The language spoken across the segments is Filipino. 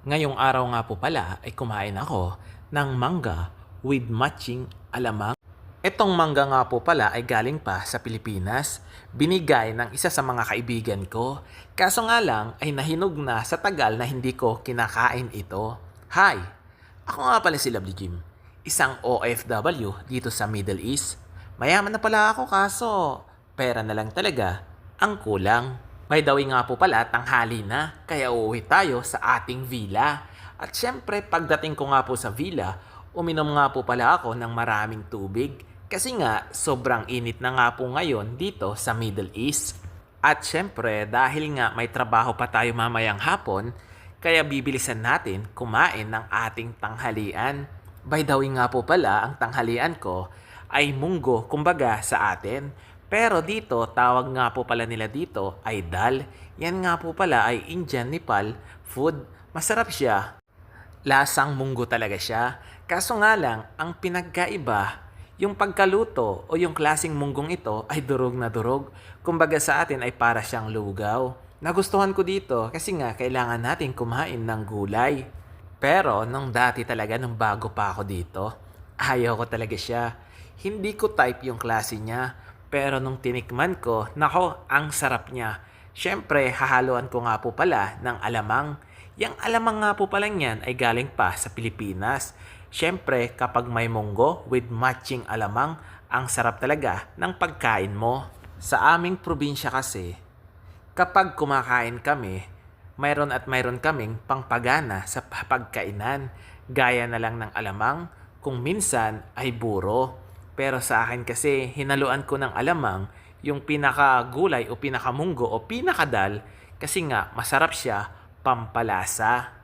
Ngayong araw nga po pala ay kumain ako ng mangga with matching alamang. Etong mangga nga po pala ay galing pa sa Pilipinas. Binigay ng isa sa mga kaibigan ko. Kaso nga lang ay nahinog na sa tagal na hindi ko kinakain ito. Hi! Ako nga pala si Lovely Jim. Isang OFW dito sa Middle East. Mayaman na pala ako kaso pera na lang talaga ang kulang. May dawi nga po pala tanghali na kaya uuwi tayo sa ating villa. At syempre pagdating ko nga po sa villa, uminom nga po pala ako ng maraming tubig. Kasi nga sobrang init na nga po ngayon dito sa Middle East. At syempre dahil nga may trabaho pa tayo mamayang hapon, kaya bibilisan natin kumain ng ating tanghalian. By the way nga po pala, ang tanghalian ko ay munggo, kumbaga sa atin. Pero dito, tawag nga po pala nila dito ay dal. Yan nga po pala ay Indian Nepal food. Masarap siya. Lasang munggo talaga siya. Kaso nga lang, ang pinagkaiba, yung pagkaluto o yung klasing munggong ito ay durog na durog. Kumbaga sa atin ay para siyang lugaw. Nagustuhan ko dito kasi nga kailangan natin kumain ng gulay. Pero nung dati talaga, nung bago pa ako dito, ayaw ko talaga siya. Hindi ko type yung klase niya. Pero nung tinikman ko, nako, ang sarap niya. Siyempre, hahaluan ko nga po pala ng alamang. Yang alamang nga po pala niyan ay galing pa sa Pilipinas. Siyempre, kapag may munggo with matching alamang, ang sarap talaga ng pagkain mo. Sa aming probinsya kasi, kapag kumakain kami, mayroon at mayroon kaming pangpagana sa pagkainan. Gaya na lang ng alamang, kung minsan ay buro. Pero sa akin kasi, hinaluan ko ng alamang yung pinakagulay o pinakamunggo o pinakadal kasi nga masarap siya pampalasa.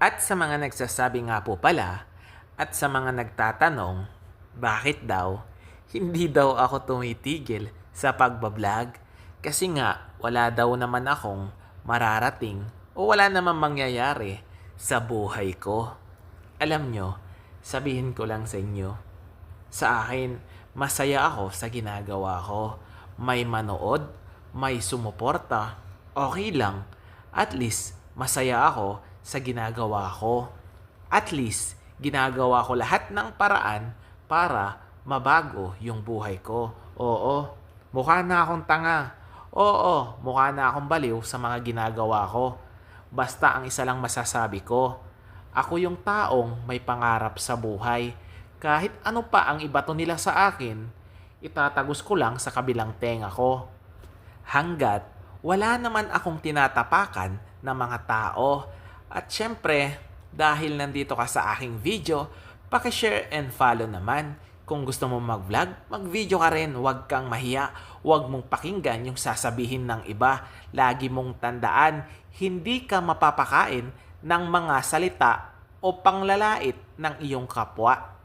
At sa mga nagsasabi nga po pala, at sa mga nagtatanong, bakit daw, hindi daw ako tumitigil sa pagbablog kasi nga wala daw naman akong mararating o wala naman mangyayari sa buhay ko. Alam nyo, sabihin ko lang sa inyo, sa akin, masaya ako sa ginagawa ko. May manood, may sumuporta, okay lang. At least, masaya ako sa ginagawa ko. At least, ginagawa ko lahat ng paraan para mabago yung buhay ko. Oo, mukha na akong tanga. Oo, mukha na akong baliw sa mga ginagawa ko. Basta ang isa lang masasabi ko, ako yung taong may pangarap sa buhay. Kahit ano pa ang ibato nila sa akin, itatagos ko lang sa kabilang tenga ko. Hanggat wala naman akong tinatapakan ng mga tao. At syempre, dahil nandito ka sa aking video, pakishare and follow naman. Kung gusto mo mag-vlog, mag-video ka rin. Huwag kang mahiya. Huwag mong pakinggan yung sasabihin ng iba. Lagi mong tandaan, hindi ka mapapakain ng mga salita o panglalait ng iyong kapwa.